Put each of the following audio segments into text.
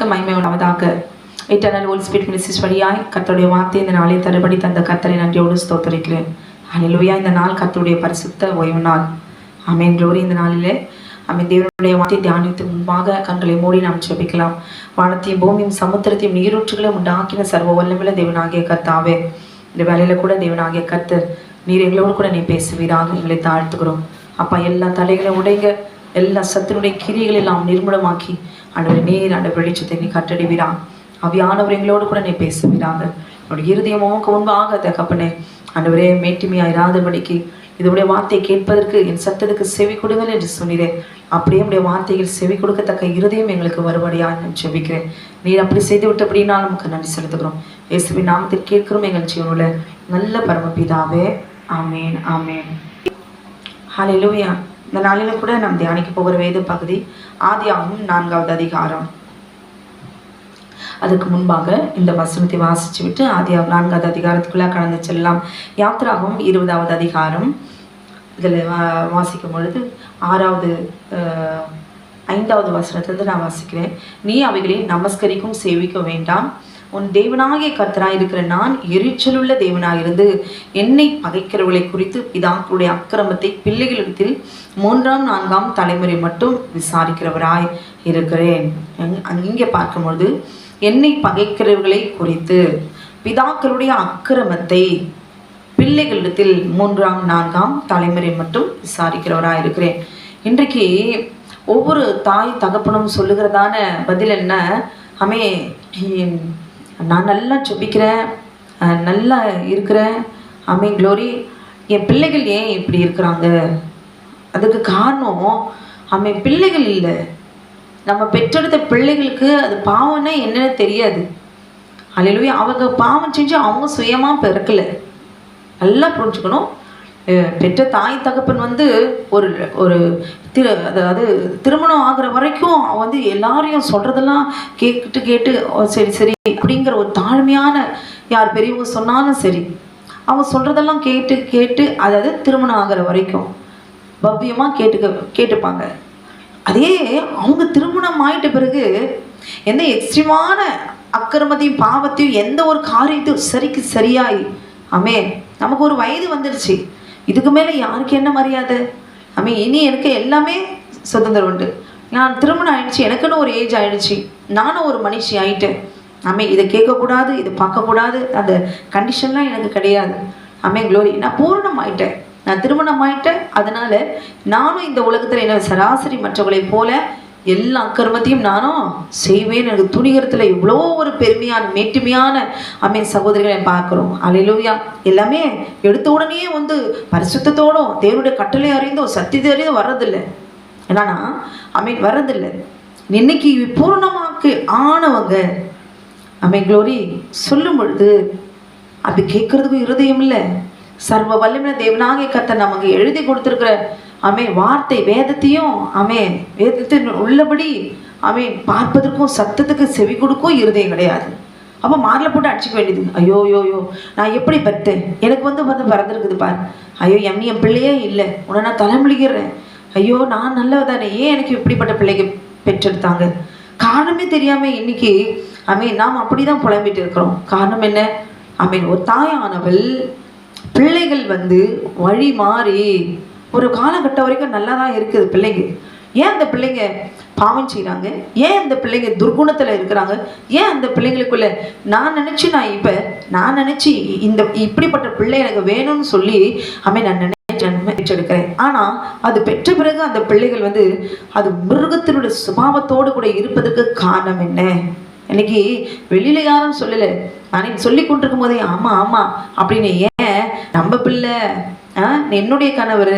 நாமத்துக்கு மகிமை உணவதாக இட்டர்னல் ஓல் ஸ்பீட் மினிஸ்ட்ரிஸ் வழியாய் கர்த்தருடைய வார்த்தை இந்த நாளை தருபடி தந்த கத்தரை நன்றியோடு ஸ்தோத்தரிக்கிறேன். ஹalleluya இந்த நாள் கர்த்தருடைய பரிசுத்த ஓய்வு நாள். ஆமென் glory. இந்த நாளிலே அமை தேவனுடைய வார்த்தை தியானித்து முன்பாக கண்களை மூடி நாம் ஜெபிக்கலாம். வானத்தையும் பூமியும் சமுத்திரத்தையும் நீரூற்றுகளையும் உண்டாக்கின சர்வ வல்லமில்ல தேவனாகிய கர்த்தாவே இந்த வேலையில கூட தேவனாகிய கர்த்தர் நீர் எங்களோடு கூட நீ பேசுவீராக. எங்களை தாழ்த்துக்கிறோம் அப்பா எல்லா தலைகளை உடைங்க. எல்லா சத்தினுடைய கிரிகளை நாம் நிர்மூலமாக்கி ஆண்டவர் நீர் ஆண்ட வெளிச்சத்தை நீ கட்டடிவீரா அவியானவர் எங்களோடு கூட நீ பேசுவீராக. உடைய இருதயம் உமக்கு முன்பாக தகப்பனே ஆண்டவரே மேட்டுமையா இராதபடிக்கு இதோடைய வார்த்தையை கேட்பதற்கு என் சத்தத்துக்கு செவி கொடுங்கள் என்று சொன்னீரே. அப்படியே உடைய வார்த்தையில் செவி கொடுக்கத்தக்க இருதயம் எங்களுக்கு வருவடியா நான் ஜெபிக்கிறேன். நீர் அப்படி செய்து விட்டபடினா நமக்கு நன்றி செலுத்துகிறோம். இயேசுவின் நாமத்தில் கேட்கிறோம் எங்கள் ஜீவனுள்ள நல்ல பரமபிதாவே. ஆமேன் ஆமேன். ஹalleluya. இந்த நாளில கூட நாம் தியானிக்க போகிற வேத பகுதி ஆதியாகவும் நான்காவது அதிகாரம். அதுக்கு முன்பாக இந்த வசனத்தை வாசிச்சு விட்டு ஆதியாகம் நான்காவது அதிகாரத்துக்குள்ள கடந்து செல்லலாம். யாத்திராகவும் இருபதாவது அதிகாரம். இதில் வா வாசிக்கும் பொழுது ஆறாவது ஐந்தாவது வசனத்திலிருந்து நான் வாசிக்கிறேன். நீ அவைகளை நமஸ்கரிக்கும் சேவிக்க வேண்டாம். உன் தேவனாகிய கர்த்தராய் இருக்கிற நான் எரிச்சலுள்ள தேவனாயிருந்து என்னை பகைக்கிறவர்களை குறித்து பிதாக்களுடைய அக்கிரமத்தை பிள்ளைகளிடத்தில் மூன்றாம் நான்காம் தலைமுறை மட்டும் விசாரிக்கிறவராய் இருக்கிறேன். இங்கே அங்கே பார்க்கும்பொழுது என்னை பகைக்கிறவர்களை குறித்து பிதாக்களுடைய அக்கிரமத்தை பிள்ளைகளிடத்தில் மூன்றாம் நான்காம் தலைமுறை மட்டும் விசாரிக்கிறவராக இருக்கிறேன். இன்றைக்கு ஒவ்வொரு தாய் தகப்பனும் சொல்லுகிறதான பதில் என்ன? அமே என்- நான் நல்லா ஜெபிக்கிறேன் நல்லா இருக்கிறேன். அமே க்ளோரி என் பிள்ளைகள் ஏன் இப்படி இருக்கிறாங்க? அதுக்கு காரணம் அவன் பிள்ளைகள் இல்லை. நம்ம பெற்றெடுத்த பிள்ளைகளுக்கு அது பாவம்னா என்னன்னு தெரியாது. அலையிலுவே அவங்க பாவம் செஞ்சு அவங்க சுயமாக பிறக்கலை. நல்லா புரிஞ்சுக்கணும். பெற்ற தாய் தகப்பன் வந்து ஒரு ஒரு திரு அதாவது திருமணம் ஆகிற வரைக்கும் அவன் வந்து எல்லாரையும் சொல்கிறதெல்லாம் கேட்டு கேட்டு சரி சரி அப்படிங்கிற ஒரு தாழ்மையான யார் பெரியவங்க சொன்னாலும் சரி அவங்க சொல்கிறதெல்லாம் கேட்டு கேட்டு அதாவது திருமணம் ஆகிற வரைக்கும். பவ்யமாக கேட்டுக்க கேட்டுப்பாங்க. அதே அவங்க திருமணம் ஆயிட்ட பிறகு எந்த எக்ஸ்ட்ரீமான அக்கிரமத்தையும் பாவத்தையும் எந்த ஒரு காரியத்தையும் சரிக்கு சரியாய் ஆமே நமக்கு ஒரு வயது வந்துடுச்சு இதுக்கு மேலே யாருக்கு என்ன மரியாதை? ஆமே இனி எனக்கு எல்லாமே சுதந்திரம் உண்டு. நான் திருமணம் ஆயிடுச்சு எனக்குன்னு ஒரு ஏஜ் ஆயிடுச்சு. நானும் ஒரு மனுஷி ஆயிட்டேன். ஆமே இதை கேட்கக்கூடாது இதை பார்க்கக்கூடாது அந்த கண்டிஷன்லாம் எனக்கு கிடையாது. ஆமே க்ளோரி நான் பூரணம் ஆயிட்டேன். நான் திருமணம் ஆயிட்டேன் அதனால நானும் இந்த உலகத்தில் என்ன சராசரி மற்றவர்களைப் போல எல்லா அக்கிரமத்தையும் நானும் செய்வேன். எனக்கு துணிகரத்தில் இவ்வளோ ஒரு பெருமையான மேட்டுமையான அம்மையின் சகோதரிகளை பார்க்குறோம். அலையிலூயா எல்லாமே எடுத்த உடனே வந்து பரிசுத்தத்தோடும் தேவனுடைய கட்டளை அறிந்தோ சத்தியத்தை அறிந்தோ வர்றதில்லை. என்னன்னா அமீன் வர்றதில்லை. இன்னைக்கு பூர்ணமாக்கு ஆனவங்க அமே க்ளோரி சொல்லும் பொழுது அப்படி கேட்குறதுக்கும் இருதயம் இல்லை சர்வ வல்லமின தேவனாகிய கர்த்தர் நமக்கு எழுதி கொடுத்துருக்குற அமே வார்த்தை வேதத்தையும் அமே வேதத்தின் உள்ளபடி அமே பார்ப்பதற்கும் சத்தத்துக்கு செவி கொடுக்கும் இருதயம் கிடையாது. அப்போ மாரில் போட்டு அடிச்சுக்க வேண்டியது. ஐயோ யோ யோ நான் எப்படி பெற்றேன் எனக்கு வந்து வந்து பிறந்திருக்குது பார். ஐயோ எம் என் பிள்ளையே இல்லை. உன்னை நான் தலைமுழிகிறேன் ஐயோ நான் நல்லவ தானே ஏன் எனக்கு இப்படிப்பட்ட பிள்ளைகள் பெற்றெடுத்தாங்க? காரணமே தெரியாமல் இன்னைக்கு ஐ மீன் நாம் அப்படிதான் புலம்பிட்டு இருக்கிறோம். காரணம் என்ன? ஐ மீன் ஒரு தாயானவள் பிள்ளைகள் வந்து வழி மாறி ஒரு காலகட்டம் வரைக்கும் நல்லா தான் இருக்குது பிள்ளைங்க. ஏன் அந்த பிள்ளைங்க பாவம் செய்கிறாங்க ஏன் அந்த பிள்ளைங்க துர்குணத்தில் இருக்கிறாங்க? ஏன் அந்த பிள்ளைங்களுக்குள்ள நான் நினச்சி நான் இப்போ நான் நினச்சி இந்த இப்படிப்பட்ட பிள்ளை எனக்கு வேணும்னு சொல்லி அமை நான் நினை எடுக்கிறேன் ஆனால் அது பெற்ற பிறகு அந்த பிள்ளைகள் வந்து அது மிருகத்தினுடைய சுபாவத்தோடு கூட இருப்பதற்கு காரணம் என்ன? இன்னைக்கு வெளியில யாரும் சொல்லலை. நானே சொல்லி கொண்டிருக்கும் போதே ஆமாம் ஆமாம் அப்படின்னு ஏன் நம்ம பிள்ளை ஆ, என்னுடைய கணவர்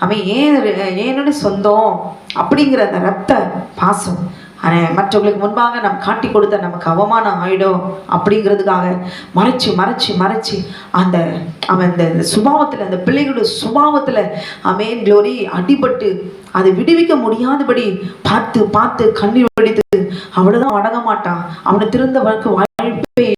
அவன் ஏன் என்னுடைய சொந்தம் அப்படிங்கிற அந்த ரத்த பாசம். ஆனால் மற்றவங்களுக்கு முன்பாக நாம் காட்டி கொடுத்த நமக்கு அவமானம் ஆயிடும் அப்படிங்கிறதுக்காக மறைச்சு மறைச்சு மறைச்சு அந்த அவன் அந்த இந்த சுபாவத்தில் அந்த பிள்ளைகளுடைய சுபாவத்தில் அமேன் க்ளோரி அடிபட்டு அதை விடுவிக்க முடியாதபடி பார்த்து பார்த்து கண்ணீர் வடித்து அவ்வளவுதான் அடங்க மாட்டான். அவனை திருந்த வாழ்க்கை வாழ்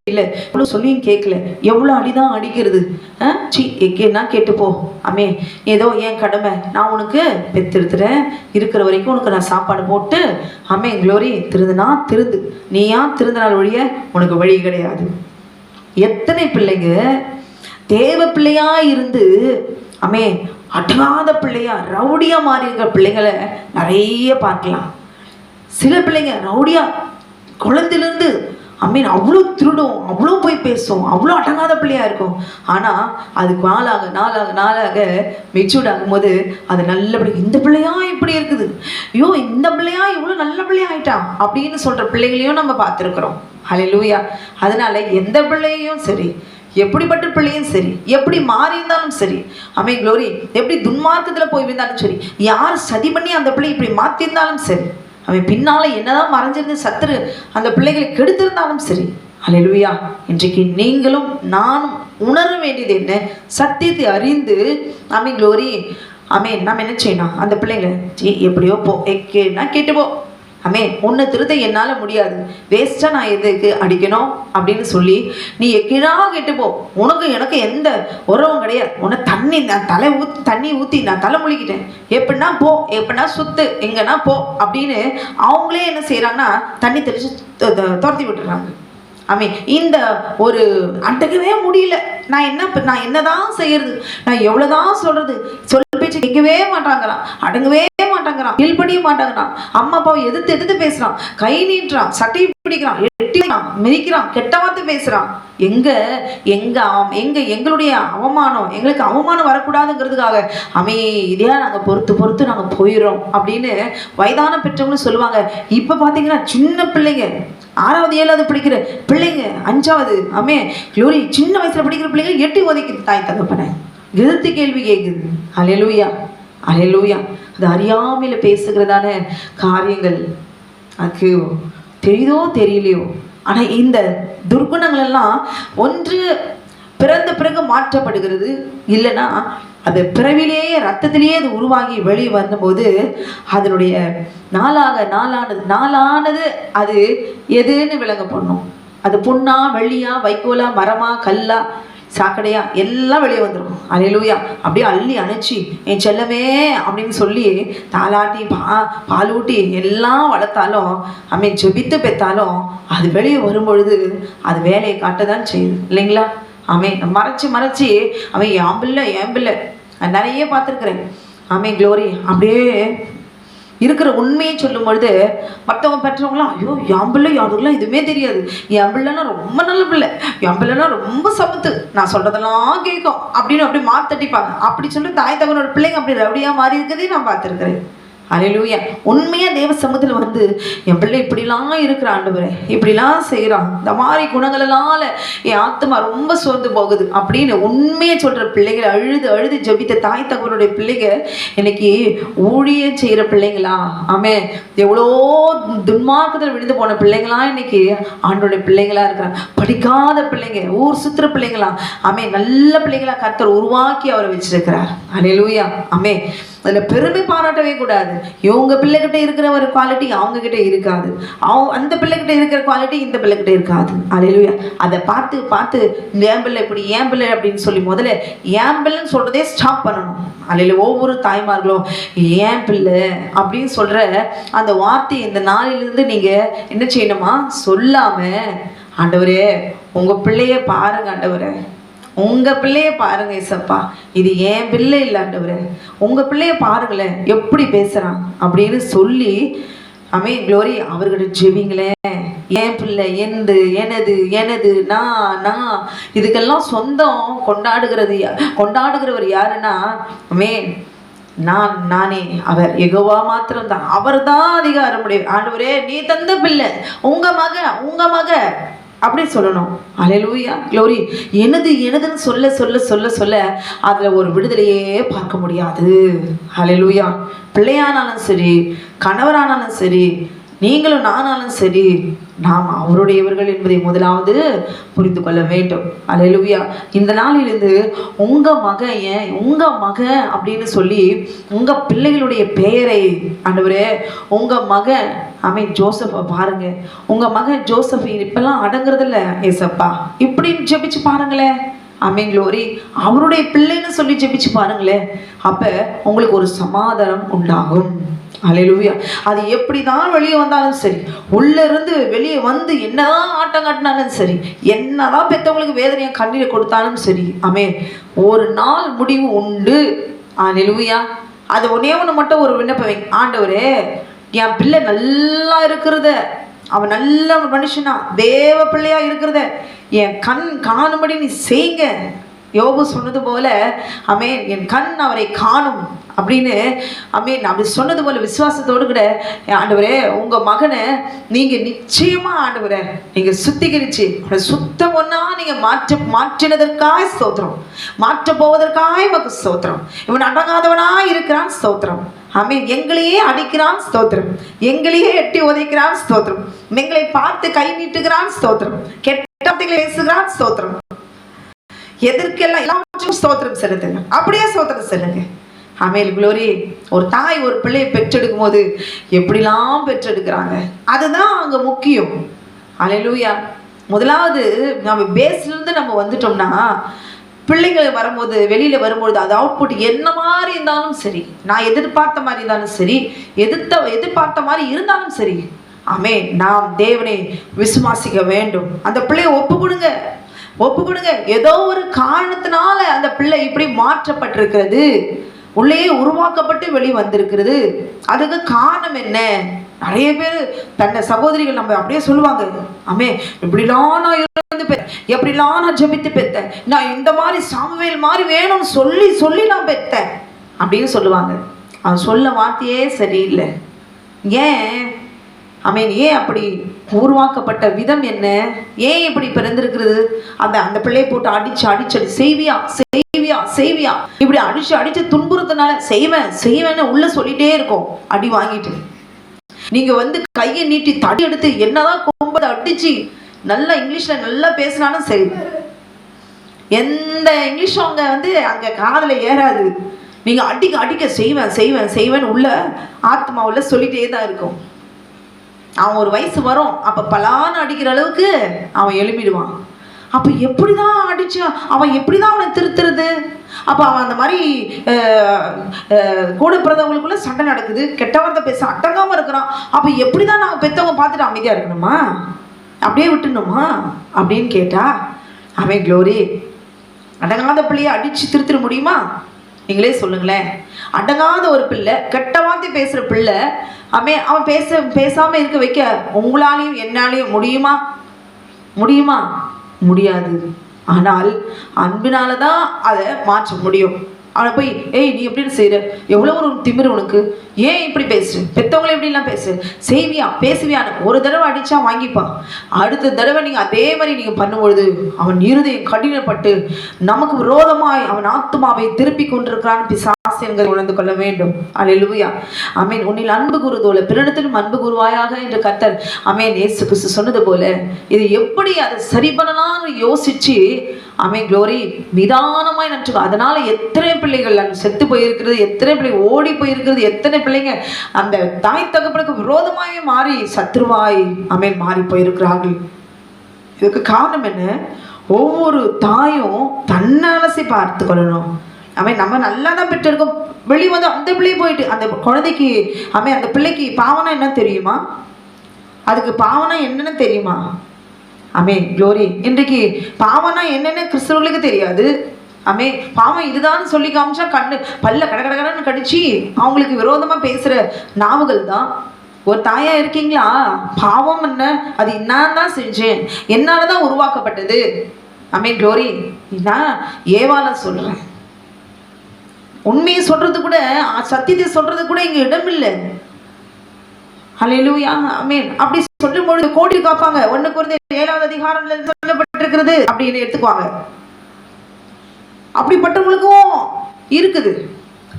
இல்லை. இவ்வளோ சொல்லியும் கேட்கல. எவ்வளோ அடிதான் அடிக்கிறது? ஆ? சி எக்கேன்னா கேட்டுப்போ. அமே ஏதோ ஏன் கடமை? நான் உனக்கு பெத்தெடுத்துறேன். இருக்கிற வரைக்கும் உனக்கு நான் சாப்பாடு போட்டு அமே க்ளோரி திருந்துனா திருந்து. நீ ஏன் திருந்தினால் ஒழிய உனக்கு வழி கிடையாது. எத்தனை பிள்ளைங்க தேவ பிள்ளையா இருந்து அமே அடங்காத பிள்ளையா ரவுடியாக மாறி இருக்கிற பிள்ளைங்களை நிறைய பார்க்கலாம். சில பிள்ளைங்க ரவுடியா குழந்தையிலேருந்து ஐ மீன் அவ்வளோ திருடும் அவ்வளோ போய் பேசும் அவ்வளோ அடங்காத பிள்ளையாக இருக்கும். ஆனால் அதுக்கு நாளாக நாளாக நாளாக மெச்சூர்ட் ஆகும்போது அது நல்லபடி இந்த பிள்ளையா இப்படி இருக்குது? ஐயோ இந்த பிள்ளையா இவ்வளோ நல்ல பிள்ளையா ஆயிட்டா? அப்படின்னு சொல்கிற பிள்ளைகளையும் நம்ம பார்த்துருக்குறோம். ஹalleluya அதனால எந்த பிள்ளையும் சரி எப்படிப்பட்ட பிள்ளையும் சரி எப்படி மாறி இருந்தாலும் சரி அமே க்ளோரி எப்படி துன்மார்க்கத்தில் போய் இருந்தாலும் சரி யார் சதி பண்ணி அந்த பிள்ளை இப்படி மாற்றிருந்தாலும் சரி அவன் பின்னால் என்னதான் மறைஞ்சிருந்து சத்துரு அந்த பிள்ளைகளை கெடுத்திருந்தாலும் சரி அலையலுவியா இன்றைக்கு நீங்களும் நானும் உணர வேண்டியது என்ன? சத்தியத்தை அறிந்து அமை க்ளோரி அமே நம்ம என்ன செய்யணும்? அந்த பிள்ளைங்களை எப்படியோ போ கேனா கேட்டு அமே உன்னை திருத்த என்னால் முடியாது. வேஸ்ட்டாக நான் எதுக்கு அடிக்கணும்? அப்படின்னு சொல்லி நீ எக்கிழாக கெட்டுப்போ போ. உனக்கு எனக்கு எந்த உறவும் கிடையாது. உன்னை தண்ணி நான் தலை ஊற்றி தண்ணி ஊற்றி நான் தலை முழிக்கிட்டேன் எப்படின்னா போ எப்படின்னா சுத்து எங்கன்னா போ அப்படின்னு அவங்களே என்ன செய்கிறாங்கன்னா தண்ணி தெளித்து துரத்தி விட்டுறாங்க. ஆமே இந்த ஒரு அடக்கவே முடியல. நான் என்ன நான் என்னதான் செய்யறது? நான் எவ்வளோதான் சொல்றது? சொல் பேச்சு கேட்கவே மாட்டாங்கிறான் அடங்கவே மாட்டாங்கிறான். கீழ்படிய மாட்டேங்கிறான். அம்மா அப்பாவை எதிர்த்து எதிர்த்து பேசுறான். கை நீட்டுறான். சட்டையை பிடிக்கிறான். எட்டிக்கிறான் மிதிக்கிறான். கெட்ட வார்த்தை பேசுறான். எங்க எங்க அவ- எங்க எங்களுடைய அவமானம்? எங்களுக்கு அவமானம் வரக்கூடாதுங்கிறதுக்காக அமைதியா நாங்க பொறுத்து பொறுத்து நாங்க போயிடுறோம் அப்படின்னு வயதான பெற்றவங்கன்னு சொல்லுவாங்க. இப்ப பாத்தீங்கன்னா சின்ன பிள்ளைங்க ஆறாவது ஏழாவது படிக்கிற பிள்ளைங்க அஞ்சாவது அமே க்ளோரி சின்ன வயசுல படிக்கிற பிள்ளைங்க எட்டி ஒதைக்குது தாய் தகப்பனை. எதிர்த்து கேள்வி கேட்குது அலையலூயா. அலையலூயா. அது அறியாமையில் பேசுகிறதான காரியங்கள். அதுக்கு தெரியுதோ தெரியலையோ. ஆனால் இந்த துர்குணங்கள் எல்லாம் ஒன்று பிறந்த பிறகு மாற்றப்படுகிறது. இல்லைன்னா அது பிறவிலேயே ரத்தத்திலேயே அது உருவாகி வெளியே வரும்போது அதனுடைய நாளாக நாளானது நாளானது அது எதுன்னு விளங்க பண்ணும். அது புண்ணா வெள்ளியா வைக்கோலா மரமா கல்லா சாக்கடையா? எல்லாம் வெளியே வந்துடும் அலையிலூயா. அப்படியே அள்ளி அணைச்சி என் செல்லமே அப்படின்னு சொல்லி தாளாட்டி பா பாலூட்டி எல்லாம் வளர்த்தாலும் அம்மே ஜெபித்து பெற்றாலும் அது வெளியே வரும்பொழுது அது வேலையை காட்ட தான் செய்யுது. இல்லைங்களா? அவன் மறைச்சி மறைச்சி அவன் என் பிள்ளை என் பிள்ளை. நான் நிறைய பார்த்துருக்குறேன். ஆமே க்ளோரி அப்படியே இருக்கிற உண்மையை சொல்லும் பொழுது மற்றவங்க பெற்றவங்களாம் ஐயோ என் பிள்ளை யாருக்கெல்லாம் எதுவுமே தெரியாது. என் பிள்ளைனா ரொம்ப நல்ல பிள்ளை. என் பிள்ளைனா ரொம்ப சமத்து நான் சொல்றதெல்லாம் கேட்கும். அப்படின்னு அப்படி மாத்தட்டிப்பாங்க அப்படி சொல்லி தாய் தகவனோட பிள்ளைங்க அப்படி ரவுடியா மாறி இருக்கிறதே நான் பார்த்துருக்குறேன். அலையிலூயா உண்மையாக தேவ சமூகத்தில் வந்து என் பிள்ளை இப்படிலாம் இருக்கிற ஆண்டவரே இப்படிலாம் செய்கிறான் இந்த மாதிரி குணங்களெல்லாம் என் ஆத்மா ரொம்ப சோர்ந்து போகுது அப்படின்னு உண்மையை சொல்கிற பிள்ளைகள் அழுது அழுது ஜெபித்த தாய் தகவனுடைய பிள்ளைங்க இன்னைக்கு ஊழிய செய்கிற பிள்ளைங்களா? ஆமே எவ்வளோ துன்மார்க்கத்தில் விழுந்து போன பிள்ளைங்களா இன்னைக்கு? ஆண்டோடைய பிள்ளைங்களா இருக்கிறாங்க. படிக்காத பிள்ளைங்க ஊர் சுற்றுற பிள்ளைங்களா? ஆமே நல்ல பிள்ளைங்களா கர்த்தர் உருவாக்கி அவரை வச்சிருக்கிறார். அலையிலூயா ஆமே அதில் பெருமை பாராட்டவே கூடாது. இவங்க பிள்ளைகிட்ட இருக்கிற ஒரு குவாலிட்டி அவங்க கிட்ட இருக்காது. அவங்க அந்த பிள்ளைகிட்ட இருக்கிற குவாலிட்டி இந்த பிள்ளைகிட்ட இருக்காது. அலையிலுயா அதை பார்த்து பார்த்து ஏன் பிள்ளை இப்படி ஏன் பிள்ளை அப்படின்னு சொல்லி முதல்ல ஏன் பிள்ளைன்னு சொல்கிறதே ஸ்டாப் பண்ணணும். அலையில ஒவ்வொரு தாய்மார்களும் ஏன் பிள்ளை அப்படின்னு சொல்கிற அந்த வார்த்தை இந்த நாளிலிருந்து நீங்கள் என்ன செய்யணுமா? சொல்லாமல் ஆண்டவரே உங்கள் பிள்ளைய பாருங்க ஆண்டவரே. உங்க பிள்ளைய பாருங்க இசப்பா. இது என் பிள்ளை இல்லை உங்கள் உங்க பிள்ளைய பாருங்களேன் எப்படி பேசுறான் அப்படின்னு சொல்லி அமே க்ளோரி அவர்கிட்ட ஜெபிங்களேன். என் பிள்ளை எந்து எனது எனது நான் நான் இதுக்கெல்லாம் சொந்தம் கொண்டாடுகிறது கொண்டாடுகிறவர் யாருன்னா அமே நான் நானே. அவர் எகோவா மாத்திரம் தான் அவர் தான் அதிகாரம் முடியும் ஆண்டவரே நீ தந்த பிள்ளை. உங்க மக உங்க மக அப்படி சொல்லணும். அலையலூயா க்ளோரி எனது எனதுன்னு சொல்ல சொல்ல சொல்ல சொல்ல அதில் ஒரு விடுதலையே பார்க்க முடியாது. அலையலூயா பிள்ளையானாலும் சரி கணவரானாலும் சரி நீங்களும் நானாலும் சரி நாம் அவருடையவர்கள் என்பதை முதலாவது புரிந்து கொள்ள வேண்டும். அல்லேலூயா இந்த நாளிலிருந்து உங்கள் மகன் ஏன் மகன் அப்படின்னு சொல்லி உங்கள் பிள்ளைகளுடைய பெயரை ஆண்டவரே உங்கள் மகன் அமீன் ஜோசப்பை பாருங்க. உங்கள் மகன் ஜோசப் இப்பெல்லாம் அடங்குறதில்ல ஏசப்பா. இப்படின்னு ஜெபிச்சு பாருங்களேன். அமீன் க்ளோரி அவருடைய பிள்ளைன்னு சொல்லி ஜெபிச்சு பாருங்களேன். அப்போ உங்களுக்கு ஒரு சமாதானம் உண்டாகும். அலையிலுவியா அது எப்படி தான் வெளியே வந்தாலும் சரி உள்ளேருந்து வெளியே வந்து என்னதான் ஆட்டம் காட்டினாலும் சரி என்னதான் பெற்றவங்களுக்கு வேதனையை கண்ணீரை கொடுத்தாலும் சரி அமே ஒரு நாள் முடிவு உண்டு. அலையிலுவியா அது ஒன்னே ஒன்று மட்டும் ஒரு விண்ணப்பம் வைங்க. ஆண்டவரே என் பிள்ளை நல்லா இருக்கிறத அவன் நல்ல மனுஷனா தேவ பிள்ளையா இருக்கிறத என் கண் காணும்படி நீ செய்ங்க. யோபு சொன்னது போல அமேன் என் கண் அவரை காணும். அப்படின்னு அமேன் அப்படி சொன்னது போல விசுவாசத்தோடு கூட ஆண்டவரே உங்க மகனை நீங்க நிச்சயமா ஆண்டவரே நீங்க சுத்திகரிச்சு சுத்தம் ஒன்னா நீங்க மாற்ற மாற்றினதற்காய் ஸ்தோத்திரம். மாற்ற போவதற்காய் உமக்கு ஸ்தோத்திரம். இவன் அடங்காதவனா இருக்கிறான் ஸ்தோத்திரம். அமீன் எங்களையே அடிக்கிறான் ஸ்தோத்திரம். எங்களையே எட்டி உதைக்கிறான் ஸ்தோத்திரம். எங்களை பார்த்து கை நீட்டுகிறான் ஸ்தோத்திரம். கெட்ட பேசுகிறான் ஸ்தோத்திரம். எதற்கெல்லாம் எல்லாவற்றையும் ஸ்தோத்திரம் செலுத்துங்க. அப்படியே ஸ்தோத்திரம் செல்லுங்க. அமேல் குளோரி ஒரு தாய் ஒரு பிள்ளையை பெற்றெடுக்கும் போது எப்படிலாம் பெற்றெடுக்கிறாங்க? அதுதான் அங்க முக்கியம். அலையலூயா முதலாவது நம்ம பேஸ்லேருந்து நம்ம வந்துட்டோம்னா பிள்ளைங்கள் வரும்போது வெளியில் வரும்பொழுது அது அவுட்புட் என்ன மாதிரி இருந்தாலும் சரி நான் எதிர்பார்த்த மாதிரி இருந்தாலும் சரி எதிர்த்த எதிர்பார்த்த மாதிரி இருந்தாலும் சரி ஆமே நாம் தேவனை விசுவாசிக்க வேண்டும். அந்த பிள்ளையை ஒப்பு கொடுங்க. ஒப்பு கொடுங்க ஏதோ ஒரு காரணத்தினால அந்த பிள்ளை இப்படி மாற்றப்பட்டிருக்கிறது. உள்ளே உருவாக்கப்பட்டு வெளி வந்திருக்கிறது அதுக்கு காரணம் என்ன? நிறைய பேர் தன்னை சகோதரிகள் நம்ம அப்படியே சொல்லுவாங்க. ஆமே இப்படிலாம் நான் இருந்து பெத்தேன் எப்படிலாம் நான் ஜபித்து பெத்தேன்? நான் இந்த மாதிரி சாமுவேல் மாதிரி வேணும்னு சொல்லி சொல்லி நான் பெத்தேன். அப்படின்னு சொல்லுவாங்க. அவன் சொல்ல வார்த்தையே சரியில்லை. ஏன்? அமீன் ஏன் அப்படி உருவாக்கப்பட்ட விதம் என்ன? ஏன் இப்படி பிறந்திருக்கிறது? அந்த அந்த பிள்ளையை போட்டு அடிச்சு அடிச்சு அடி செய்வியா செய்வியா செய்வியா? இப்படி அடிச்சு அடிச்சு துன்புறுத்தினால செய்வேன் செய்வேன்னு உள்ள சொல்லிட்டே இருக்கும். அடி வாங்கிட்டு. நீங்க வந்து கையை நீட்டி தடி எடுத்து என்னதான் கொம்பதை அடிச்சு நல்லா இங்கிலீஷ்ல நல்லா பேசினாலும் சரி. எந்த இங்கிலீஷும் அவங்க வந்து அங்க காதுல ஏறாது. நீங்க அடிக்க அடிக்க செய்வேன் செய்வேன் செய்வேன் உள்ள ஆத்மாவுல சொல்லிட்டே தான் இருக்கும். அவன் ஒரு வயசு வரும் அப்போ பலான்னு அடிக்கிற அளவுக்கு அவன் எழுப்பிடுவான் எப்படி தான் அடிச்சு அவன் எப்படி தான் அவனை திருத்துறது? அப்போ அவன் அந்த மாதிரி கூட பிறந்தவங்களுக்குள்ள சண்டை நடக்குது கெட்ட வார்த்தை பேச அட்டங்காமல் இருக்கிறான். அப்ப எப்படிதான் நாங்கள் பெற்றவங்க பார்த்துட்டு அமைதியாக இருக்கணுமா? அப்படியே விட்டுணுமா அப்படின்னு கேட்டா அவன் க்ளோரி அடங்காத பிள்ளையை அடித்து திருத்திட முடியுமா? நீங்களே சொல்லுங்களேன். அடங்காத ஒரு பிள்ளை கெட்ட வார்த்தை பேசுகிற பிள்ளை அவன் அவன் பேச பேசாமல் இருக்க வைக்க உங்களாலையும் என்னாலையும் முடியுமா? முடியுமா? முடியாது. ஆனால் அன்பினால தான் அதை மாற்ற முடியும். அவனை போய் ஏய் நீ எப்படின்னு செய்கிற எவ்வளோ ஒரு திமிரு உனக்கு. ஏன் இப்படி பேசு பெத்தவங்களை எப்படிலாம் பேசு? செய்வியா? பேசுவியான்னு ஒரு தடவை அடித்தா வாங்கிப்பான் அடுத்த தடவை நீங்கள் அதே மாதிரி நீங்கள் பண்ணும்பொழுது அவன் இருதயம் கடினப்பட்டு நமக்கு விரோதமாய் அவன் ஆத்மாவை திருப்பி கொண்டிருக்கிறான்னு பிசா என்கிற உணர்ந்து கொள்ள வேண்டும். அலிலுயா அமீன் உன்னில் அன்பு கூறுதோல பிறனத்திலும் அன்பு குருவாயாக என்று கத்தர் அமேன் ஏசு கிறிஸ்து சொன்னது போல இது எப்படி அதை சரி பண்ணலாம்னு யோசிச்சு அமேன் க்ளோரி நிதானமாய் நன்று அதனால எத்தனை பிள்ளைகள் அங்க செத்து போயிருக்கிறது எத்தனை பிள்ளைங்க ஓடி போயிருக்கிறது எத்தனை பிள்ளைங்க அந்த தாய் தகப்பனுக்கு விரோதமாயே மாறி சத்ருவாய் அமேன் மாறி போயிருக்கிறார்கள். இதுக்கு காரணம் என்ன? ஒவ்வொரு தாயும் தன்னலசி பார்த்து கொள்ளணும். அவன் நம்ம நல்லா தான் பெற்றிருக்கோம். வெளியே வந்து அந்த பிள்ளையே போயிட்டு அந்த குழந்தைக்கு அவன் அந்த பிள்ளைக்கு பாவனா என்ன தெரியுமா? அதுக்கு பாவனா என்னன்னு தெரியுமா? அமே க்ளோரி இன்றைக்கு பாவனா என்னென்னு கிறிஸ்தவர்களுக்கு தெரியாது. அமே பாவம் இதுதான் சொல்லி காமிச்சா கண்ணு பல்ல கட கட கடன்னு கடிச்சு அவங்களுக்கு விரோதமாக பேசுகிற நாவுகள் தான். ஒரு தாயா இருக்கீங்களா? பாவம் என்ன? அது நான் தான் செஞ்சேன். என்னால் தான் உருவாக்கப்பட்டது. அமே க்ளோரி நான் ஏவால சொல்கிறேன் உண்மையை சொல்றது கூட சத்தியத்தை சொல்றது கூட இங்க இடம் இல்லை அலையிலூயா மீன் அப்படி சொல்லும் பொழுது கோடி காப்பாங்க. ஒண்ணு குறைந்த ஏழாவது அதிகாரம் சொல்லப்பட்டிருக்கிறது. அப்படின்னு எடுத்துக்குவாங்க. அப்படிப்பட்டவங்களுக்கும் இருக்குது.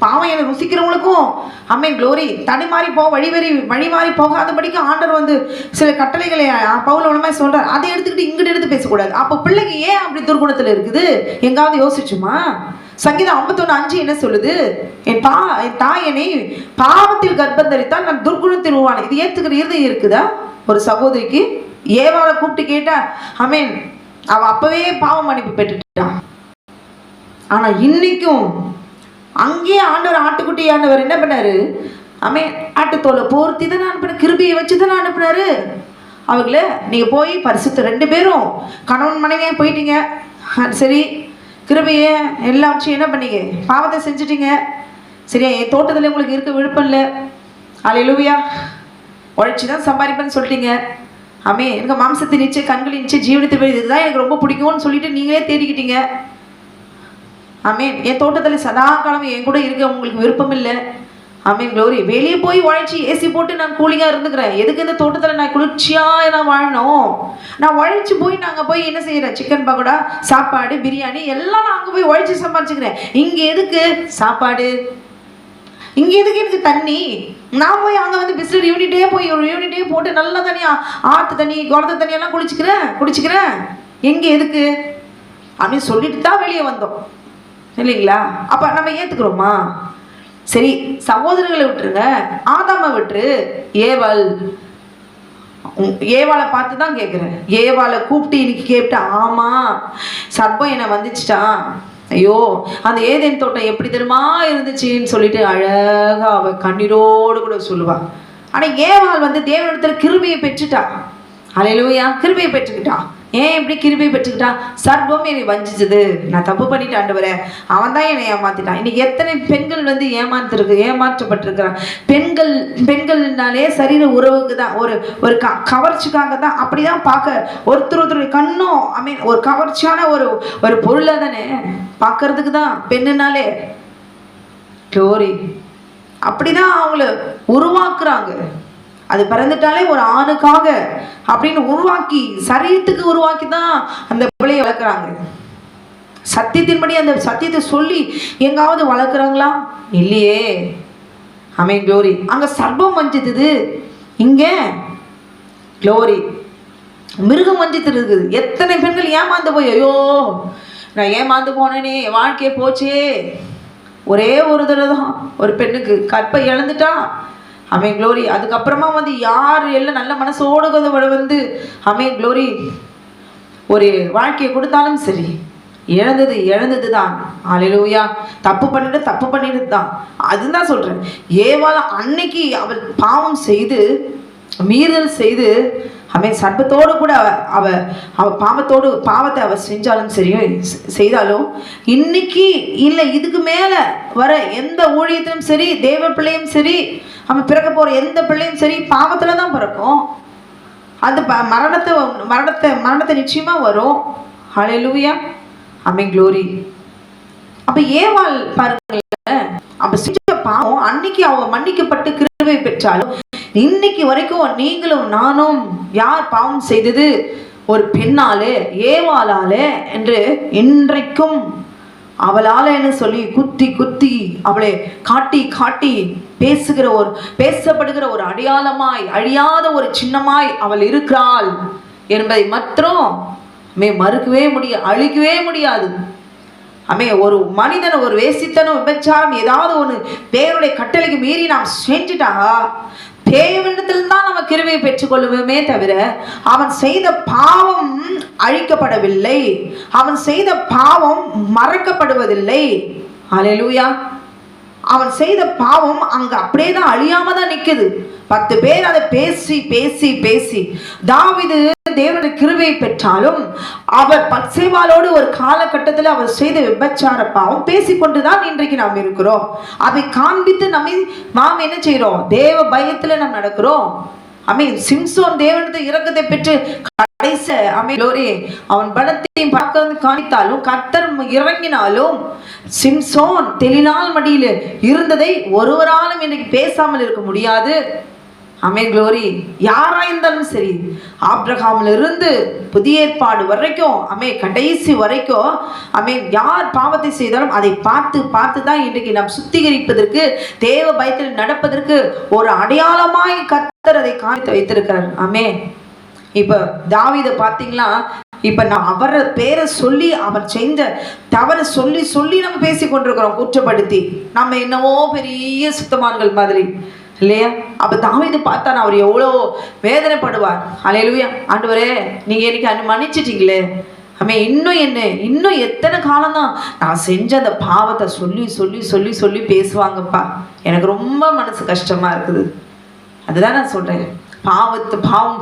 பாவம் என ருசிக்கிறவங்களுக்கும் அம்மேன் க்ளோரி தனி மாறி போ வழி வரி வழி மாறி போகாதபடிக்கு ஆண்டர் வந்து சில கட்டளைகளை பவுல உடனே சொல்றார். அதை எடுத்துக்கிட்டு இங்கிட்டு எடுத்து பேசக்கூடாது. அப்போ பிள்ளைக்கு ஏன் அப்படி துர்குணத்தில் இருக்குது? எங்காவது யோசிச்சுமா? சங்கீதம் ஐம்பத்தொன்று அஞ்சு என்ன சொல்லுது? என் பா என் தாய் என்னை பாவத்தில் கர்ப்பம் தரித்தால் நான் துர்குணத்தில் உருவானேன் இது ஏற்றுக்கிற இருதயம் இருக்குதா? ஒரு சகோதரிக்கு ஏவாவை கூப்பிட்டு கேட்டா அமேன். அவள் அப்போவே பாவம் மன்னிப்பு பெற்றுட்டான் ஆனால் இன்னைக்கும் அங்கேயே ஆண்டவர் ஆட்டுக்குட்டி ஆண்டவர் என்ன பண்ணாரு? அமே ஆட்டுத்தோலை போர்த்தி தானே அனுப்பின கிருபியை வச்சு தானே அனுப்புனாரு. அவங்கள நீங்கள் போய் பரிசுத்த ரெண்டு பேரும் கணவன் மனைவியாக போயிட்டீங்க. சரி கிருபையை எல்லாவற்றையும் என்ன பண்ணீங்க? பாவத்தை செஞ்சிட்டீங்க. சரியா என் தோட்டத்தில் உங்களுக்கு இருக்க விருப்பம் இல்லை. அலையிலுவியா உழைச்சி தான் சம்பாதிப்பேன்னு சொல்லிட்டீங்க. ஆமே எனக்கு மாம்சத்தை நிச்சயம் கண்களின் நிச்சயம் ஜீவனத்தை போய் இதுதான் எனக்கு ரொம்ப பிடிக்கும்னு சொல்லிட்டு நீங்களே தேடிக்கிட்டீங்க. ஆமே என் தோட்டத்தில் சதா காலம் என் கூட இருக்க உங்களுக்கு விருப்பம் இல்லை. அமீன் க்ளோரி வெளியே போய் உழைச்சி ஏசி போட்டு நான் கூலிங்காக இருந்துக்கிறேன். எதுக்கு இந்த தோட்டத்தில் நான் குளிர்ச்சியாக நான் வாழணும்? நான் உழைச்சி போய் நாங்கள் போய் என்ன செய்கிறேன் சிக்கன் பக்கோடா சாப்பாடு பிரியாணி எல்லாம் நான் அங்கே போய் உழைச்சி சம்பாதிச்சுக்கிறேன் இங்கே எதுக்கு? சாப்பாடு. இங்கே எதுக்கு எனக்கு தண்ணி? நான் போய் அங்கே வந்து பிஸ்னர் யூனிட்டே போய் ஒரு யூனிட்டே போட்டு நல்ல தனியாக ஆற்று தண்ணி குளத்து தண்ணியெல்லாம் குளிச்சுக்கிறேன். குடிச்சுக்கிறேன். எங்கே எதுக்கு? அப்படின்னு சொல்லிட்டு தான் வெளியே வந்தோம். இல்லைங்களா? அப்போ நம்ம ஏற்றுக்கிறோமா சரி சகோதரர்களை விட்டுருங்க. ஆதாம விட்டுரு. ஏவல் ஏவாளை பார்த்து தான் கேட்குறேன் ஏவாளை கூப்பிட்டு இன்னைக்கு கேட்டா ஆமாம் சர்ப்பம் என்னை வந்துச்சிட்டான். ஐயோ அந்த ஏதேன் தோட்டம் எப்படி தெரியுமா இருந்துச்சுன்னு சொல்லிட்டு அழகாக அவள் கண்ணீரோடு கூட சொல்லுவாள் ஆனால் ஏவாள் வந்து தேவனிடத்தில் கிருபியை பெற்றுட்டா ஏன் கிருமியை பெற்றுக்கிட்டா ஏன் இப்படி கிருபையை பெற்றுக்கிட்டான்? சர்வம் என்னை வஞ்சிச்சது நான் தப்பு பண்ணிட்டு ஆண்டவரே. அவன் தான் என்னை ஏமாத்திட்டான். இன்னைக்கு எத்தனை பெண்கள் வந்து ஏமாத்திருக்கு ஏமாற்றப்பட்டிருக்கிறான். பெண்கள் பெண்கள்னாலே சரீர உறவுக்கு தான் ஒரு ஒரு க கவர்ச்சிக்காக தான் அப்படிதான் பார்க்க ஒருத்தர் ஒருத்தருடைய கண்ணும் ஐ மீன் ஒரு கவர்ச்சியான ஒரு ஒரு பொருளை தானே பார்க்கறதுக்கு தான் பெண்ணுனாலே. க்ளோரி அப்படிதான் அவங்கள உருவாக்குறாங்க. அது பிறந்துட்டாலே ஒரு ஆணுக்காக அப்படின்னு உருவாக்கி சரீரத்துக்கு உருவாக்கி தான் அந்த பிள்ளையை வளர்க்குறாங்க. சத்தியத்தின்படி அந்த சத்தியத்தை சொல்லி எங்காவது வளர்க்குறாங்களா? இல்லையே. அமே க்ளோரி அங்கே சர்பம் வஞ்சித்தது. இங்கே க்ளோரி மிருகம் வஞ்சித்து இருக்குது. எத்தனை பெண்கள் ஏமாந்து போய் ஐயோ நான் ஏமாந்து போனேனே என் வாழ்க்கையே போச்சே. ஒரே ஒரு தடவை தான் ஒரு பெண்ணுக்கு கற்பை இழந்துட்டா அமே க்ளோரி அதுக்கப்புறமா வந்து யார் எல்லாம் நல்ல மனசோடு வந்து வந்து க்ளோரி ஒரு வாழ்க்கையை கொடுத்தாலும் சரி இழந்தது இழந்தது தான் அலையிலூயா தப்பு பண்ணிட்டு தப்பு பண்ணிட்டு தான் அதுதான் சொல்கிறேன் ஏவாள் அன்னைக்கு அவள் பாவம் செய்து மீறல் செய்து அவன் சர்ப்பத்தோடு கூட அவ அவ அவ பாவத்தோடு பாவத்தை அவ செஞ்சாலும் சரியும் செய்தாலும் இன்னைக்கு இல்லை இதுக்கு மேலே வர எந்த ஊழியத்திலும் சரி தேவ பிள்ளையும் சரி அவன் பிறக்க போகிற எந்த பிள்ளையும் சரி பாவத்தில் தான் பிறக்கும். அது ப- மரணத்தை மரணத்தை மரணத்தை நிச்சயமா வரும். ஹalleluya அமை க்ளோரி அப்ப ஏவாள் பாருங்களேன் அப்ப செஞ்ச பாவம் அன்னைக்கு அவங்க மன்னிக்கப்பட்டு கிருவை பெற்றாலும் இன்னைக்கு வரைக்கும் நீங்களும் நானும் யார் பாவம் செய்தது? ஒரு பெண்ணாலே ஏவாளாலே என்று இன்றைக்கும் அவளாலேன்னு சொல்லி குத்தி குத்தி அவளை காட்டி காட்டி பேசுகிற ஒரு பேசப்படுகிற ஒரு அடையாளமாய் அழியாத ஒரு சின்னமாய் அவள் இருக்கிறாள் என்பதை மாத்திரம் மே மறுக்கவே முடிய அழிக்கவே முடியாது. அமே ஒரு மனிதன் ஒரு வேசித்தனம் விபச்சாரம் ஏதாவது ஒன்று பேருடைய கட்டளைக்கு மீறி நாம் செஞ்சுட்டா தேவனிடத்தில் தான் நம்ம கிருவையை பெற்றுக்கொள்ளுவோமே தவிர அவன் செய்த பாவம் அழிக்கப்படவில்லை. அவன் செய்த பாவம் மறக்கப்படுவதில்லை. அலையலூயா அவன் செய்த பாவம் அங்க அப்படியே தான் அழியாம தான் நிக்குது. பத்து பேர் அதை பேசி பேசி பேசி தாவிது தேவனுடைய கிருவை பெற்றாலும் அவர் பட்சேவாலோடு ஒரு காலகட்டத்தில் அவர் செய்த விபச்சார பாவம் பேசிக்கொண்டுதான் இன்றைக்கு நாம் இருக்கிறோம். அதை காண்பித்து நம்ம நாம் என்ன செய்கிறோம் தேவ பயத்தில் நாம் நடக்கிறோம். அமை சிம்சோன் தேவனது இறக்கத்தை பெற்று கடைச அமையோரே அவன் பலத்தையும் பார்க்க காணித்தாலும் கத்தர் இறங்கினாலும் சிம்சோன் தெளினால் மடியில் இருந்ததை ஒருவராலும் இன்னைக்கு பேசாமல் இருக்க முடியாது. அமே க்ளோரி யாராக இருந்தாலும் சரி ஆப்ரஹாம்ல இருந்து புதிய ஏற்பாடு வரைக்கும் அமே கடைசி வரைக்கும் அமே யார் பாவத்தை செய்தாலும் அதை பார்த்து பார்த்து தான் இன்றைக்கு நாம் சுத்திகரிப்பதற்கு தேவ பயத்தில் நடப்பதற்கு ஒரு அடையாளமாய் கத்தர் அதை காணித்து வைத்திருக்கிறார். அமே இப்போ தாவிதை பார்த்தீங்களா? இப்ப நான் அவரை பேரை சொல்லி அவர் செஞ்ச தவறை சொல்லி சொல்லி நம்ம பேசி கொண்டிருக்கிறோம் குற்றப்படுத்தி. நம்ம என்னவோ பெரிய சுத்தமான்கள் மாதிரி. இல்லையா? அப்போ தாவிது பார்த்தா அவர் எவ்வளோ வேதனைப்படுவார். அலையலுயா ஆண்டவரே நீங்கள் எனக்கு அனு மன்னிச்சிட்டிங்களே? அமே இன்னும் என்ன? இன்னும் எத்தனை காலம்தான்? நான் செஞ்ச அந்த பாவத்தை சொல்லி சொல்லி சொல்லி சொல்லி பேசுவாங்கப்பா. எனக்கு ரொம்ப மனசு கஷ்டமாக இருக்குது. அதுதான் நான் சொல்கிறேன் பாவத்து பாவம்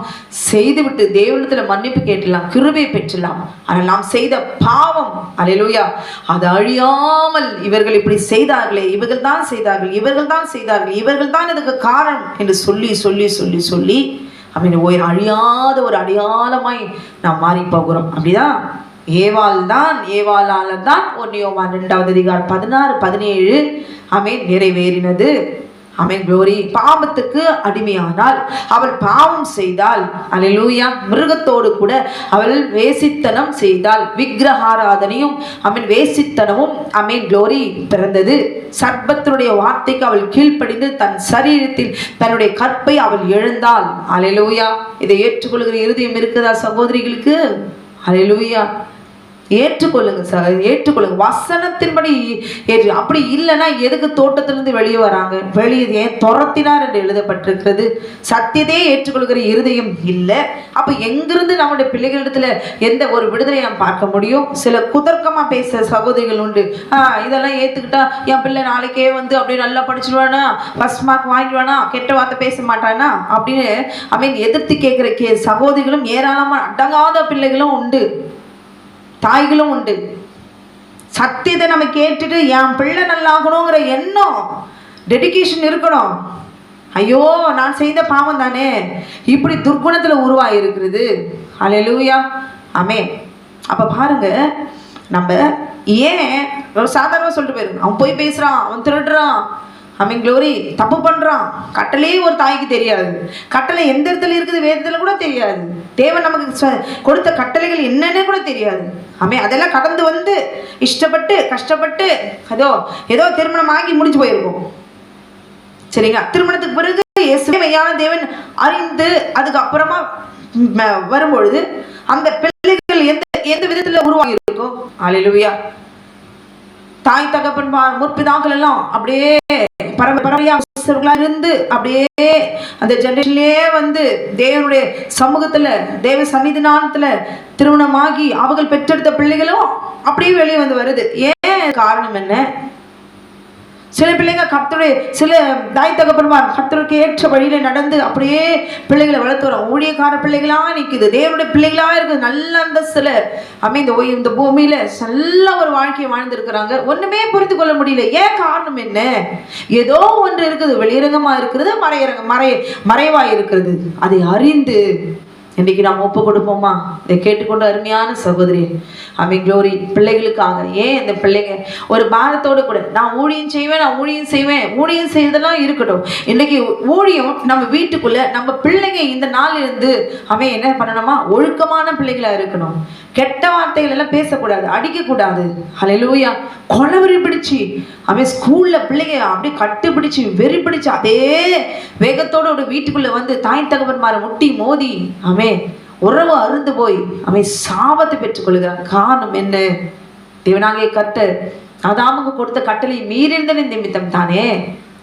செய்துவிட்டு தேவனத்தில் மன்னிப்பு கேட்டலாம் கிருபை பெற்றலாம். ஆனால் நாம் செய்த பாவம் அலையலூயா அது அழியாமல் இவர்கள் இப்படி செய்தார்களே இவர்கள் தான் செய்தார்கள் இவர்கள் தான் செய்தார்கள் இவர்கள் தான் இதுக்கு காரணம் என்று சொல்லி சொல்லி சொல்லி சொல்லி அப்படின்னு ஓய் அழியாத ஒரு அடையாளமாய் நாம் மாறி போகிறோம். அப்படிதான்? ஏவாள் தான் ஏவாளால தான் ஒன்னியோமா ரெண்டாவது அதிகாரம் பதினாறு பதினேழு அமே நிறைவேறினது. அமேன் க்ளோரி பாவத்துக்கு அடிமையானால் அவள் பாவம் செய்தால் அல்லேலூயா மிருகத்தோடு கூட அவள் வேசித்தனம் செய்தால் விக்கிரகாராதனையும் அமீன் வேசித்தனமும் அமேன் க்ளோரி பிறந்தது. சர்பத்தினுடைய வார்த்தைக்கு அவள் கீழ்ப்படிந்து தன் சரீரத்தில் தன்னுடைய கற்பை அவள் எழுந்தாள் அலையலூயா இதை ஏற்றுக்கொள்கிற இருதயம் இருக்குதா சகோதரிகளுக்கு? அலையலூயா ஏற்றுக்கொள்ளுங்க சார் ஏற்றுக்கொள்ளுங்க வசனத்தின்படி ஏற்று அப்படி இல்லைன்னா எதுக்கு தோட்டத்திலிருந்து வெளியே வராங்க? வெளியே ஏன் துரத்தினார் என்று எழுதப்பட்டிருக்கிறது. சத்தியத்தையே ஏற்றுக்கொள்கிற இருதயம் இல்லை. அப்போ எங்கிருந்து நம்முடைய பிள்ளைகளிடத்துல எந்த ஒரு விடுதலையை நாம் பார்க்க முடியும்? சில குதர்க்கமாக பேசுகிற சகோதரிகள் உண்டு. ஆ இதெல்லாம் ஏற்றுக்கிட்டா என் பிள்ளை நாளைக்கே வந்து அப்படியே நல்லா படிச்சிடுவானா ஃபஸ்ட் மார்க் வாங்கிடுவானா? கெட்ட வார்த்தை பேச மாட்டானா? அப்படின்னு ஐ மீன் எதிர்த்து கேட்குற கே சகோதரிகளும் ஏராளமாக அடங்காத பிள்ளைகளும் உண்டு. தாய்களும் உண்டு. சத்தியத்தை நம்ம கேட்டுட்டு என் பிள்ளை நல்லாகணுங்கிற எண்ணம் டெடிகேஷன் இருக்கணும். ஐயோ நான் செய்த பாவம் தானே. இப்படி துர்குணத்தில் உருவாகி இருக்கிறது அலையலூயா அமே அப்போ பாருங்க நம்ம ஏன் ஒரு சாதாரணமாக சொல்லிட்டு போயிருங்க அவன் போய் பேசுகிறான் அவன் திருடுறான். அமீன் க்ளோரி தப்பு பண்ணுறான் கட்டளையே ஒரு தாய்க்கு தெரியாது. கட்டளை எந்த இடத்துல இருக்குது வேதத்தில் கூட தெரியாது. தேவன் நமக்கு கொடுத்த கட்டளைகள் என்னன்னு கூட தெரியாது. அமே அதெல்லாம் கடந்து வந்து இஷ்டப்பட்டு கஷ்டப்பட்டு ஏதோ ஏதோ திருமணம் ஆகி முடிஞ்சு போயிருக்கும். சரிங்களா? திருமணத்துக்கு பிறகு இயேசுவே மெய்யான தேவன் அறிந்து அதுக்கு அப்புறமா வரும்பொழுது அந்த பிள்ளைகள் எந்த எந்த விதத்துல உருவாகி இருக்கும் அலிலுவியா தாய் தகப்பன்மார் முற்பிதாக்கள் எல்லாம் அப்படியே பரம்பரையா இருந்து அப்படியே அந்த ஜெனரேஷன்லயே வந்து தேவனுடைய சமூகத்துல தேவ சன்னிதானத்துல திருமணமாகி அவர்கள் பெற்றெடுத்த பிள்ளைகளும் அப்படியே வெளியே வந்து வருது. ஏன் காரணம் என்ன? சில பிள்ளைங்க கர்த்தருடைய சில தாய் தகப்பன்மார் கத்தருக்கு ஏற்ற வழியில் நடந்து அப்படியே பிள்ளைகளை வளர்த்து வரோம் ஊழியக்கார பிள்ளைகளாக நிற்குது தேவனுடைய பிள்ளைகளாக இருக்குது. நல்ல அந்த சில அமைந்த ஓய் இந்த பூமியில் நல்ல ஒரு வாழ்க்கையை வாழ்ந்துருக்கிறாங்க. ஒன்றுமே புரிந்து கொள்ள முடியல. ஏன் காரணம் என்ன? ஏதோ ஒன்று இருக்குது. வெளியரங்கமாக இருக்கிறது மறையரங்க மறை மறைவாக இருக்கிறது. அதை அறிந்து இன்னைக்கு நாம் ஒப்பு கொடுப்போமா இதை கேட்டுக்கொண்டு அருமையான சகோதரி அமை க்ளோரி பிள்ளைகளுக்காக. ஏன் இந்த பிள்ளைங்க? ஒரு பாரத்தோடு கூட நான் ஊழியம் செய்வேன் நான் ஊழியம் செய்வேன் ஊழியம் செய்வதெல்லாம் இருக்கட்டும். இன்னைக்கு ஊழியம் நம்ம வீட்டுக்குள்ளே நம்ம பிள்ளைங்க இந்த நாள் இருந்து அவன் என்ன பண்ணணுமா? ஒழுக்கமான பிள்ளைகளாக இருக்கணும். கெட்ட வார்த்தைகள் எல்லாம் பேசக்கூடாது அடிக்கக்கூடாது. ஹalleluya கொலவெறி பிடிச்சி அவன் ஸ்கூலில் பிள்ளைங்க அப்படியே கட்டு பிடிச்சு வெறி பிடிச்சி அதே வேகத்தோட ஒரு வீட்டுக்குள்ளே வந்து தாய் தகவன்மாரை முட்டி மோதி அவன் உறவு அருந்து போய் அவன் சாபத்தை பெற்றுக்கொள்கிறான் காரணம் என்ன? தேவனாகிய கட்ட அதாமுக்கு கொடுத்த கட்டளை மீறிந்த நிமித்தம் தானே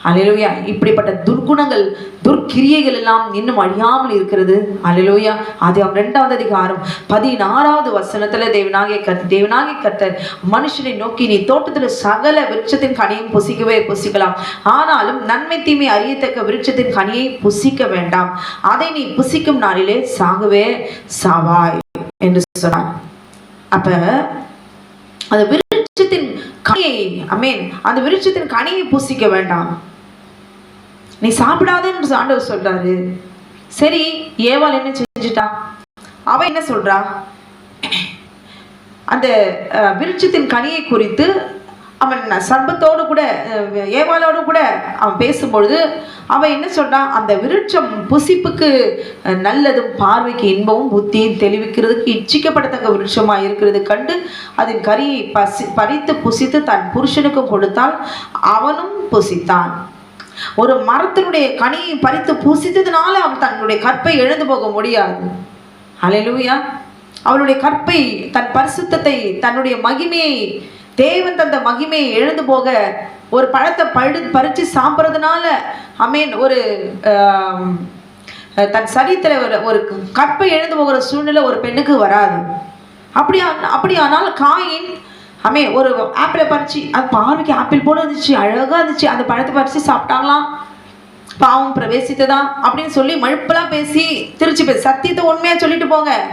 அலையிலோயா இப்படிப்பட்ட துர்குணங்கள் துர்க்கிரியைகள் எல்லாம் இன்னும் அழியாமல் இருக்கிறது. அலையிலோயா அது ரெண்டாவது அதிகாரம் பதினாறாவது வசனத்துல தேவனாகிய கத் தேவனாகிய கர்த்தர் மனுஷனை நோக்கி நீ தோட்டத்துல சகல விருட்சத்தின் கனியும் புசிக்கவே புசிக்கலாம். ஆனாலும் நன்மை தீமை அறியத்தக்க விருட்சத்தின் கனியை புசிக்க வேண்டாம். அதை நீ புசிக்கும் நாளிலே சாகவே சாவாய். என்று சொன்னார். அப்ப அந்த விருட்சத்தின் கனியை அமேன் அந்த விருட்சத்தின் கனியை புசிக்க வேண்டாம். நீ சாப்பிடாதேன்னு ஆண்டவர் சொல்றாரு. சரி ஏவாள் என்ன செஞ்சுட்டா? அவ என்ன சொல்றா? அந்த விருட்சத்தின் கனியை குறித்து அவன் சர்பத்தோடு கூட ஏவாளோடு கூட அவன் பேசும்பொழுது அவன் என்ன சொல்றான் அந்த விருட்சம் புசிப்புக்கு நல்லதும் பார்வைக்கு இன்பமும் புத்தியும் தெளிவிக்கிறதுக்கு இச்சிக்கப்படத்தக்க விருட்சமா இருக்கிறது கண்டு அதன் கரியை பசி பறித்து புசித்து தன் புருஷனுக்கும் கொடுத்தால் அவனும் புசித்தான். ஒரு மரத்தினுடைய கனியை பறித்து பூசித்ததுனால அவள் தன்னுடைய கற்பை எழுந்து போக முடியாது. ஹalleluya. அவளுடைய கற்பை தன் பரிசுத்தத்தை தன்னுடைய மகிமையை தேவன் தந்த மகிமையை எழுந்து போக ஒரு பழத்தை பழு பறித்து சாப்பிட்றதுனால அமீன் ஒரு தன் சரீரத்தில் ஒரு ஒரு கற்பை எழுந்து போகிற சூழ்நிலை ஒரு பெண்ணுக்கு வராது. அப்படியா அப்படியானால் காயின் அமே ஒரு ஆப்பிளை பறிச்சு அது பார்வைக்கு ஆப்பிள் போல இருந்துச்சு அழகாக இருந்துச்சு. அந்த பழத்தை பறித்து சாப்பிட்டாங்களாம். பாவம் பிரவேசித்ததா அப்படின்னு சொல்லி மழுப்பெல்லாம் பேசி திருச்சி பேசி. சத்தியத்தை உண்மையாக சொல்லிட்டு போங்க.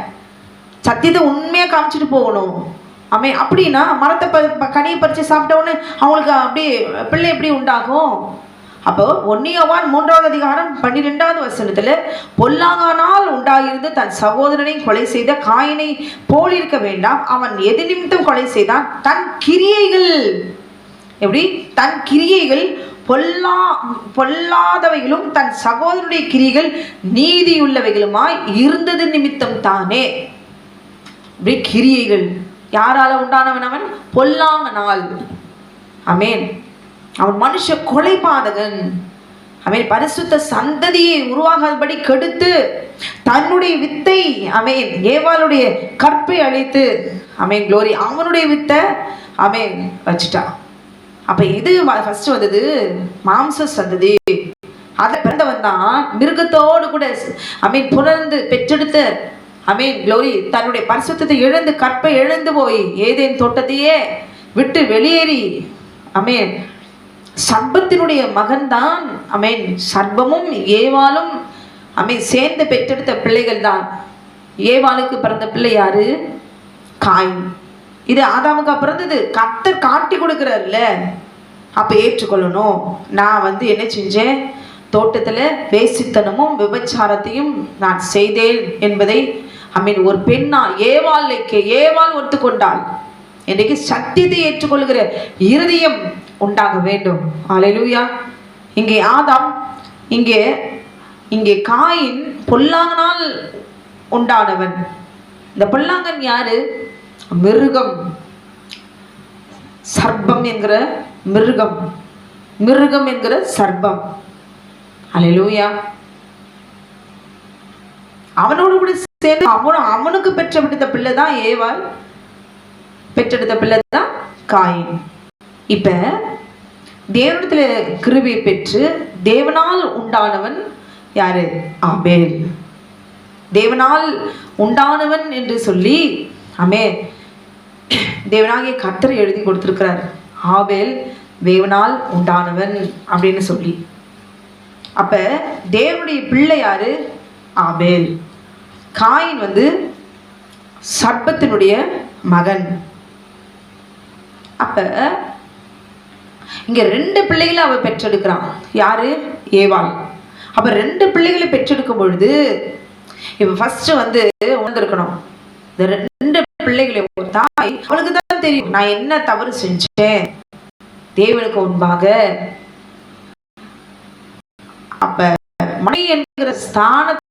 சத்தியத்தை உண்மையாக காமிச்சிட்டு போகணும். அமே அப்படின்னா மரத்தை ப ப- கனியை பறித்து சாப்பிட்ட உடனே அவங்களுக்கு அப்படியே பிள்ளை எப்படி உண்டாகும்? அப்போ ஒன்னியவான் மூன்றாவது அதிகாரம் பன்னிரெண்டாவது வசனத்தில் பொல்லாங்கானால் உண்டாகிருந்து தன் சகோதரனை கொலை செய்த காயினை போலிருக்க வேண்டாம். அவன் எது நிமித்தம் கொலை செய்தான்? தன் கிரியைகள். எப்படி? தன் கிரியைகள் பொல்லா பொல்லாதவைகளும் தன் சகோதரனுடைய கிரிகள் நீதியுள்ளவைகளுமாய் இருந்தது நிமித்தம் தானே. இப்படி கிரியைகள். யாரால உண்டானவன் அவன்? பொல்லாங்கனால் அமேன் அவன் மனுஷ கொலைபாதகன். அவன் பரிசுத்த சந்ததியை உருவாகாதபடி கெடுத்து தன்னுடைய வித்தை அமேன் ஏவாளுடைய கற்பை அழித்து அமேன் க்ளோரி அவனுடைய வித்தை அமேன் வச்சுட்டான். அப்ப இது ஃபர்ஸ்ட் வந்தது மாம்ச சந்ததி. அதை பிறந்தவன் தான் மிருகத்தோடு கூட அமீன் புலர்ந்து பெற்றெடுத்த அமீன் க்ளோரி தன்னுடைய பரிசுத்தத்தை இழந்து கற்பை இழந்து போய் ஏதேன் தோட்டத்தையே விட்டு வெளியேறி அமேன் சர்பத்தினுடைய மகன்தான் அமேன் சர்பமும் ஏவாளும் அமேன் சேர்ந்து பெற்றெடுத்த பிள்ளைகள் தான் ஏவாளுக்கு பிறந்த பிள்ளை யாரு? காயின். இது ஆதாமுக்கா பிறந்தது. கத்தர் காட்டி கொடுக்குறாருல்ல அப்போ ஏற்றுக்கொள்ளணும். நான் வந்து என்ன செஞ்சேன்? தோட்டத்தில் வேசித்தனமும் விபச்சாரத்தையும் நான் செய்தேன் என்பதை ஐ மீன் ஒரு பெண்ணா ஏவாள் ஏவாள் ஒத்துக்கொண்டாள் இன்றைக்கு சத்தியத்தை ஏற்றுக்கொள்கிற இருதயம் உண்டாக வேண்டும். அலையலூயா இங்கே ஆதாம் இங்கே இங்கே காயின் பொல்லாங்கனால் உண்டானவன். இந்த பொல்லாங்கன் யாரு? மிருகம். சர்ப்பம் என்கிற மிருகம். மிருகம் என்கிற சர்ப்பம் அலையலூயா அவனோடு கூட சேர்ந்து அவனும் அவனுக்கு பெற்றெடுத்த பிள்ளை தான் ஏவாள். பெற்றெடுத்த பிள்ளை தான் காயின். இப்போ தேவனத்தில் கிருபை பெற்று தேவனால் உண்டானவன் யாரு? ஆபேல் தேவனால் உண்டானவன் என்று சொல்லி அமே தேவனாகிய கத்தரை எழுதி கொடுத்துருக்கிறார். ஆபேல் தேவனால் உண்டானவன் அப்படின்னு சொல்லி. அப்போ தேவனுடைய பிள்ளை யாரு? ஆபேல். காயின் வந்து சர்ப்பத்தினுடைய மகன். அப்போ இங்க ரெண்டு பிள்ளைகளை அவ பெற்றெடுக்கிறான். யாரு? ஏவாள். அப்ப ரெண்டு பிள்ளைகளை பெற்றெடுக்கும் பொழுது இப்ப ஃபர்ஸ்ட் வந்து உணர்ந்திருக்கணும். இந்த ரெண்டு பிள்ளைகளை ஒரு தாய் அவளுக்கு தான் தெரியும். நான் என்ன தவறு செஞ்சேன்? தேவனுக்கு முன்பாக. அப்ப மனை என்கிற ஸ்தானத்தை